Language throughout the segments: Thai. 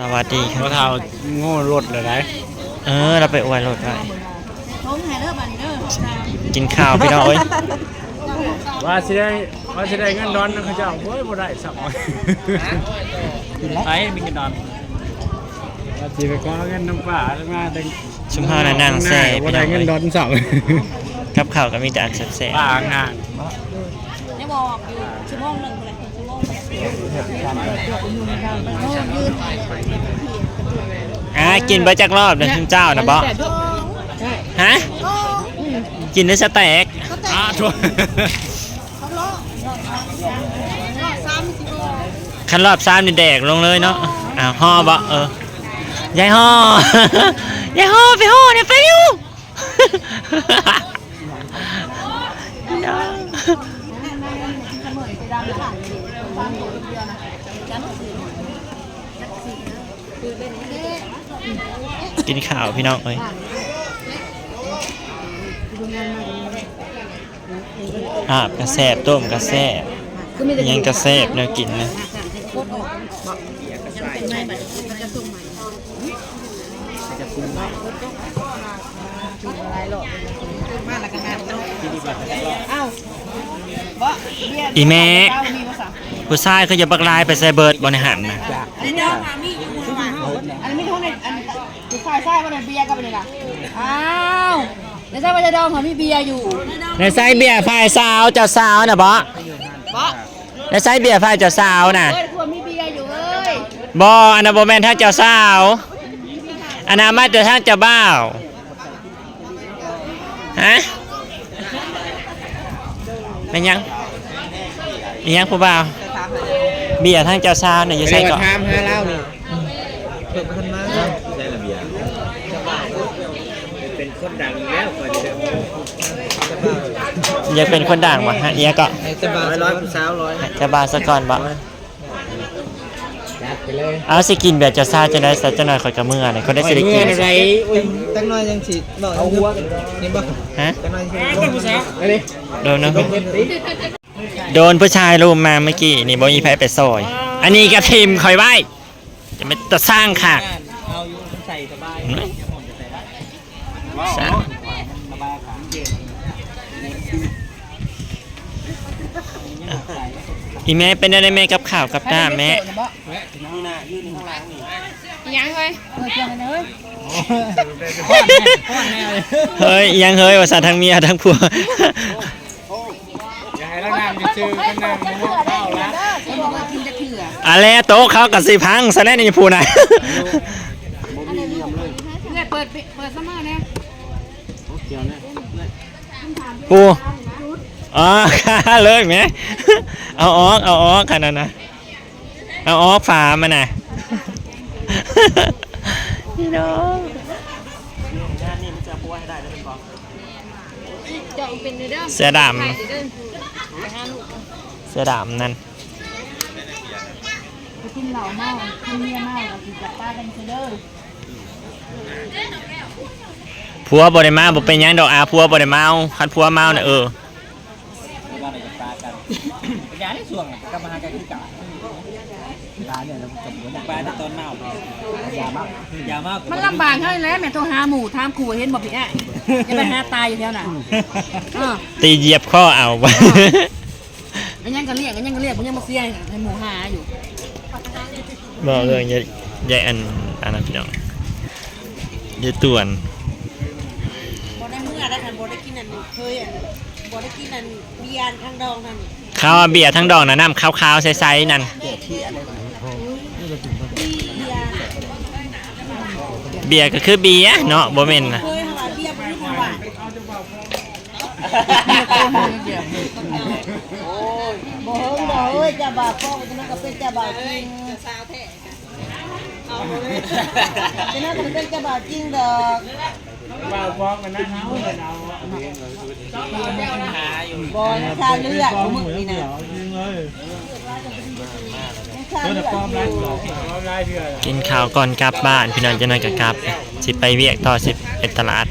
สวัสดีคเขารับเท้าโง่รถเลยนะเออ เราไปอวยรถไว้ผมให้เด้อบัดนี้เด้อกินข้าวพี่น้องเอ้ยว่าสิได้ว่าสิได้เงินดอนนะเขาเจ้าโอ้ยบ่ได้สักวันไอ้มีเงินดอนว่าสิไปขอเงินน้ำป่าแล้วมาได้ชุมพรน่ะนั่งแซ่บ่พี่น้ได้องเงิเอ้นยดอนสักกับข้าวก็มีแต่อันแซ่บป่างาน ยังบอกอยู่ชั่วโมงหนึงพุ่นแหละชั่วโมงยืนๆอะกินไปจักรอบเดินถึงเจ้านะบ่ฮะกินได้สเต็กอะช่วยเขาล้อล้อซ้ำสิบ่คันรอบซ้ำนี่แดกลงเลยเนาะอ้าวห่อบ่เออยายห่อยายห่อไปห่อเนี่ยไปอยู่ กินข้าวพี่น้องเอ้ยอาบกระแซบต้มกระแซบยังกระแซบเนื้อกินนะ มาแล้วก็หาเนาะอ้าวบ่เบียร์อีแม่เจ้ามีบ่ซะผู้ชายเขาจะบักลายไปใส่เบิร์ดบนหันนะอันนี้เด้อมามีอยู่ว่าอันนี้ไม่ท้องในอันคือใส่ใส่บ่ได้เบียร์กับอันนี้ล่ะอ้าวแล้วใส่บ่จะดองเขามีเบียร์อยู่ในไซเบียร์ฝ่ายสาวเจ้าสาวนะบอบ่ในไซเบียร์ฝ่ายเจ้าสาวน่ะเอ้ยควรมีเบียร์อยู่เอ้ยบออันนั้นบแมนทางเจ้าสาว อันนั้นมาแต่ทางเจ้าบ่าวฮะเป็นยังอีหยังผู้บ่าวเบียร์ทางเจ้าสาวเนี่ยอยู่ใส่ก่อนถามหาเล่านี่อยากเป็นคนด่างวะฮะเอียก็จะบาร้อยสาวร้อยจะบาวสะก่อนบ่จัด ไปเลยเอาสิกินแบบเจ้าสาวจะได้สักจะหน่อยคอยกับมือเนี่ยเขาได้สิได้กินอะไรอุ้ยตั้งน้อยยังสิบอกเอาหัวกันนี่บ่ฮะตั้งน้อยสิคนผู้สาวอันนี้โดนนะโดนผู้ชายรุมมาเมื่อกี้นี่บอมีไผไปซอย อันนี้กระทิมคอยไว้จะไม่จะสร้างค่ะเอาอยู่ใส่สบายสร้างอีแม่เป็นอะไรแม่กับข่าวกับหน้าแม่ ยังเฮ้ยเออเจ้าเฮ้ยเฮ้ยยังเฮ้ยว่าสาทั้งเมียทั้งผัวอย่าให้ละนามจะชื่อกันนามมะม่วงเข้าละเขาบอกว่ากินจะเถื่ออะไรโต๊ะเขากับสีพังซะแล้วนี่ผู้นะเนี่ยเปิดปิเปิดซะมาเนี่ยปูอ๋อค่าเลยไหมเอาออกเอาออกขนาดนะ เอาออกฝามันน่ะพี่น้องเจ้าเป็นเด้อเสื้อดำเสื้อดำนั่นไปกินเหล้าเมากินเมียเมาแล้วสิจับป้าดังเด้อผัวบริมาบ่เป็นหยังดอกอาผัวบริเมาคันผัวเมาน่ะเออว่าไหนจะปลากันยาได้ส่วงกลับมาหากันที่เก่า ปลาเนี่ยเรากับหัวปลาในตอนเน่ายามากยามากมันลำบากเท่านั้นแหละแม่ต้องหาหมูทามขู่เห็นบ่พี่แอ่จะไปหาตายอยู่แถวน่ะเออตีเหยียบข้อเอาอันยังก็เรียกอันยังก็เรียกผมยังมาเสียให้หมูหาอยู่บอกเลยยายยายอันอันนั้นพี่น้องยายต่วนบ่ได้เมื่อได้ทันบ่ได้กินอันเคยอันบ่ได้กินอันเบียร์ข้างดองนั่นข้าวเบียร์ทั้งดอกนะน้ำขาวๆใสๆนั่นเบียร์ ก็คือเบียร์เนาะบ่แม่นนะเคยหาเบียร์บ่มีหวานบ่เฮงบ่เอ้ยจะบาพ่อจะนั่นก็เป็นจะบาจริงสาวแท้เอาเลยจะนั่นก็เป็นจะบาจริงดอกว่าฟ้องกันนะเฮาเลยเอาบ่ชาเลือดของมึงนี่นะ ชาเลือดอยู่เอาลายเดือดกินข้าวก่อนกลับบ้านพี่น้องจะนอนกับกลับ สิไปเวียกต่อสิเป็นตลาด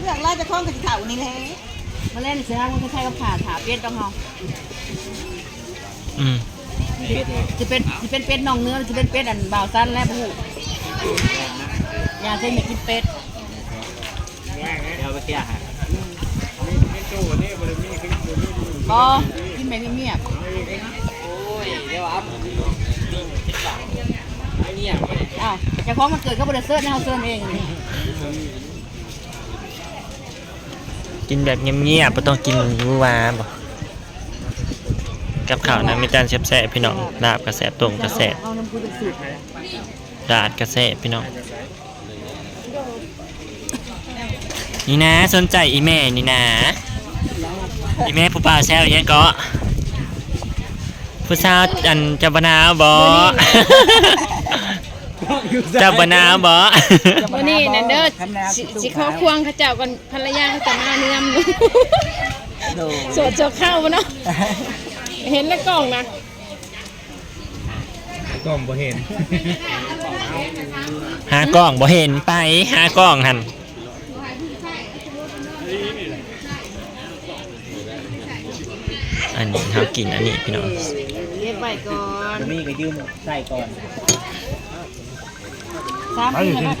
เรื่องราชข้องกับเขานี่แหละมาเล่นเสียงมันก็ใช้กับขาถาเป็ดต้องเฮาอืมจะเป็นจะเป็นเป็ดน่องเนื้อจะเป็นเป็ดอันบ่าวสั้นและผู้อยากให้แม่กินเป็ดเดี๋ยวไปเกี่ยฮะก็ กินแบบเงียบโอ้ยเดี๋ยวอัพคิดฝังเนี่ยๆอ้าวเจ้าของมันเกิดก็บริเซิร์ชนะเขาเซิร์ชเองนี่กินแบบเงียบๆบ่ต้องกินหวูหวาบ่กับข้าวนะมีจานแซ่บๆพี่น้องลาบกระแสบต้มกระแสบเอาน้ำกูเป็นสูตรดาดกระแสบพี่น้องนี่นะสนใจอีแม่นี่นะอีแม่ผู้ป่าวแซวอย่างเก็ ผู้สาวอันเจับบนาวบ่เจับบนาวบ่วันนี้นั่นเด้อสิสิขอควงเขาเจ้ากันภรรยาเขาจะมาเนื้อมสวดจกเข้าบ่เนาะเห็นแล้วกล้องนะกล้องบ่เห็น หากล้องบ่เห็นไปหากล้องหันอันนี้เขากินอันนี้พี่น้องเรียบ ไว้ก่อนมีก็ยืมใส่ก่อนสามปีแล้ว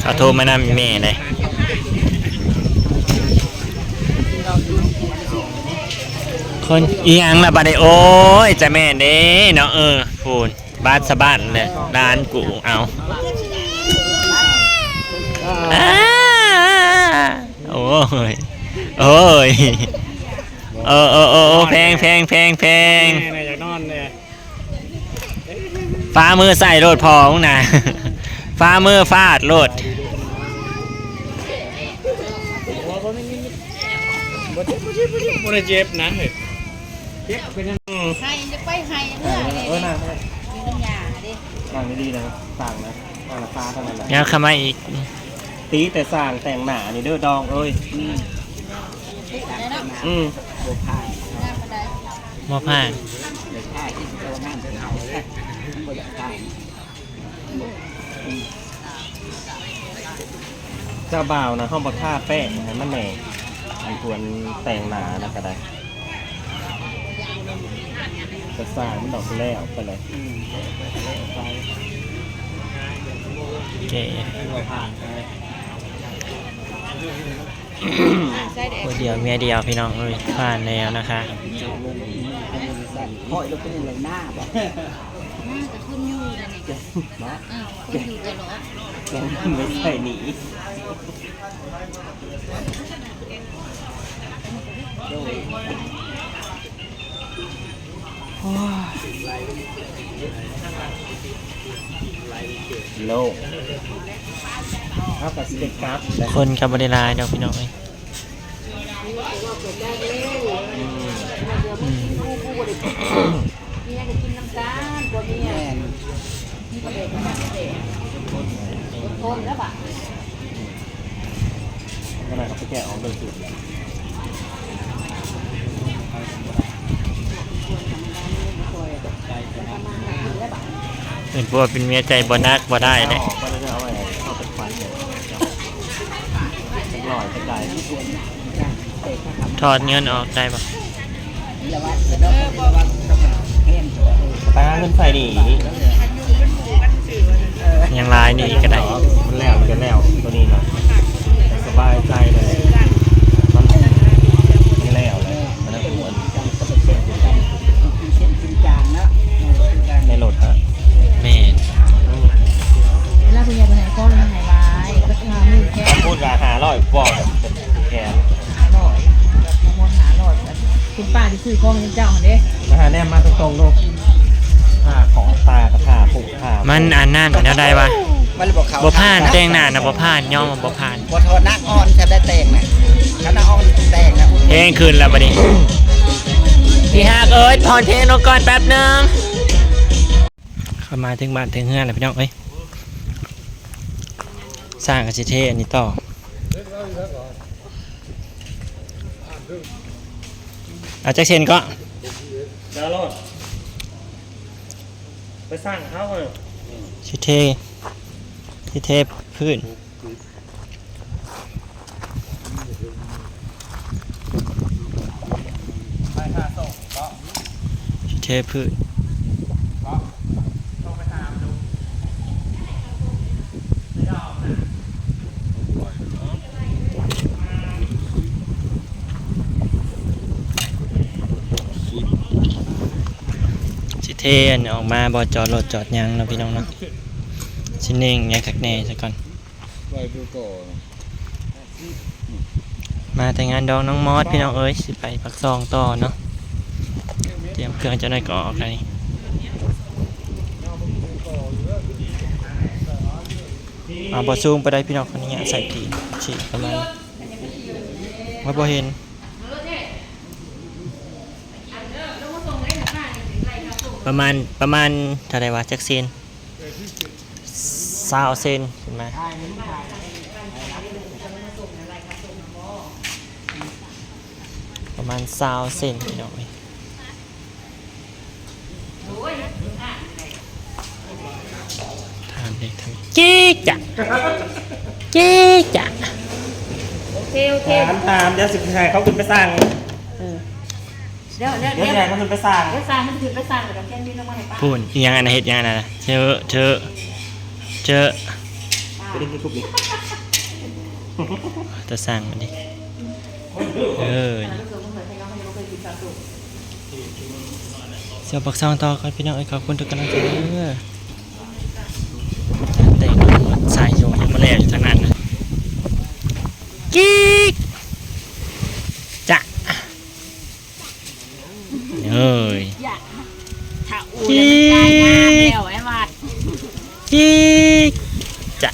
เขาโทรมานำอีแม่เลยคนอีหยังละบัดนี้โอ้ยจะแม่เด้เนาะเออพูนบ้านสะบ้านเลยร้านกูเอาอ่าโอ้ยโอ้ย เออเออเออเออแพงแพงแพงแพงแม่น่ะอยากนอนเลยฟ้ามือใส่โลดพอมึงนะฟ้ามือฟาดโลดบ่ได้เจ็บนะเฮ้ยไห้จะไปไห้เมื่อไหร่เออน่ะมีน้ำยาดิสั่งดีๆนะสั่งนะสั่งราคาเท่านั้นแหละแล้วเข้ามาอีก ตีแต่สั่งแต่งหน้านี่เด้อดองเอ้ยได้เนาะ อืมบัวพายน้ำมาได้มอผ่านเด็กพายที่ตัวงานจะเอาบ่อยากตายเจ้าบ่าวนะห้องบักท่าแป้งให้มันแหน่ไอ้ควรแต่งหน้านะก็ได้จะสร้างมันดอกแล้วไปเลยโอเคบัวผ่านไป คนเดียวเมียเดียวพี่น้องเอ้ยผ่านแล้วนะคะห้อยแล้วเป็นอะไรหน้าบ่น่าจะขึ้นอยู่นะนี่อ้าวขึ้นอยู่ตลอดยังไม่ใช่หนีโลกเท่ากับสเต็กครับและคนกับบริลายเดียวพี่น้องเอ้ยอืมเมียจะ กินน้ำตาลกว่าเมียมีประเด็นมาประเด็นทนแล้วปะขนาดเขาไปแกะออกเลยสุดเป็นพวกเป็นเมียใจบนักบ่ได้เลย ออกไปแล้วจะเอาอะไรเข้าไปควันเลยลอยกระจาย ถอดเงินออกได้ปะตาเงินใส่หนียังลายนี่ก็ได้มันแล้วมันจะแล้วตัวนี้นะสบายใจเลยมันไม่แล้วเลยมันน่าควรจางนะในโหลดฮะแม่นเวลาคุณยายไปไหนก็ไม่หายร้ายก็ทำมือแค่พูดราหาร้อยบอก คุณป้าที่ซื้อของเจ้าเด้มาหาแนมมาตรงๆลูกผ้าของตากับผ้าผูกผ้ามันอันนั่นแล้วได้ปะมันบอกเขาบ่ผ่านแต่งหน้านะบ่ผ่านย่อมว่าบ่ผ่านบ่โทษนักอ่อนจะได้แต่งน่ะถ้านักอ่อนแต่งนะเพลงคืนแล้วบัดนี้พี่ฮักเอ้ยถอนเพลงลงก่อนแป๊บหนึงเข้ามาถึงบ้านถึงเฮือนแล้วพี่น้องเอ้ยสร้างกับสิเทอันนี้ต่อเอาจักเซนก็ดาวโหลดไปสร้างเขาเลยสิเทสิเทพื้นสิเทพืช เทนออกมาบ่จอดรถจอดยังเนาะพี่น้องเนาะสิเน่งแยกคักแน่ซะก่อน ไว้ดูก่อนมาแต่งานดองน้องมอสพี่น้องเอ้ยสิไปปักซองต่อเนาะเตรียมเครื่องจะได้ก่อออกไงเอาบอซูมไปได้พี่น้องคนนี้ใส่ตีฉีกประมาณว่าบอเห็น ประมาณประมาณเท่าไหรวะจักเซนซาวเซนเห็นไหมประมาณซาวเซนพี่น้องเอ้ยทานเด็กทำจี๊กจ้ะจี๊กจ้ะโอเคโอเคถามถามเดี๋ยวสิบชายเขาขึ้นไปสร้าง เดี๋ยวเดี๋ยวเดี๋ยวเดี๋ยวชายเขาขึ้นไปสร้างเดี๋ยวสร้างมันถือไปสร้างแต่กับแค่นี้ลงมาให้ป้าพูดอีหยังอันนั้นเฮ็ดอีหยังอันนั้นน่ะเจอเจอเจอไปดึงทุบดิจะสั่งมันดิเออเสียวปักซองต่อครับพี่น้องเอ้ยขอบคุณทุกกำลังใจเด้อแต่งสายโยงมาแล้วอยู่ทางนั้นนะกิ๊กจ้ะเอ้ย ถ้าอูแล้วมันกลายงามแล้วไอ้วัด กิ๊กจ้ะ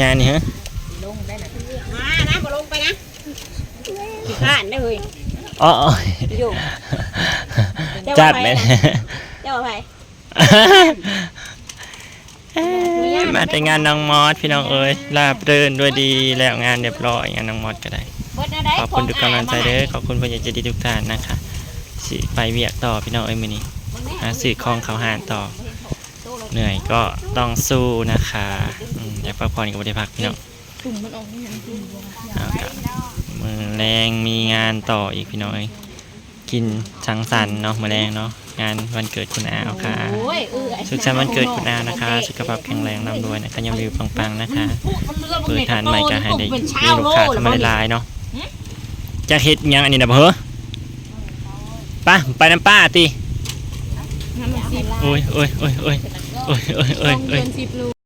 ยานี่ฮะมานะบ่ลงไปนะขี้ข้านได้อเฮ้ยอ๋ออ๋ออยู่จัดเลยเจ้าว่าไผมาแต่งานน้องมอสพี่น้องเอ้ยราบรื่นด้วยดีแล้วงานเรียบร้อยงานน้องมอสก็ได้เบิดนะได้ขอบคุณทุกกำลังใจเด้อขอบคุณผู้ใหญ่ใจดีทุกท่านนะคะสิไปเวียกต่อพี่น้องเอ้ยมื้อนี้หาสื่อคลองเขาหานต่อ เหนื่อยก็ต้องสู้นะคะ อืมอยากพักผ่อนก็บ่ได้พักพี่น้องตุ่มมันออกนี่นะตุ่มบัวเอาครับมือแรงมีงานต่ออีกพี่น้องเอ้ยกินสังสรรค์เนาะมื้อแรงเนาะงานวันเกิดคุณอาเอาค่ะโอ้ยเออไอ้สุขสันต์วันเกิดคุณอานะคะ สุขภาพแข็งแรงร่ำรวยนะคะยังวิวปังๆนะคะ เปิดทานใหม่ก็ให้ได้มีลูกค้าเข้ามาในไลน์เนาะจะเฮ็ดหยังอันนี้นะเพ้อป้าไปน้ำป้าติน้ำมันสิบโอ้ยโอ้ยโอ้ยโอ้ยโอ้ยโอ้ยลโอ้ยงโอ้เดืยอนสิบลูก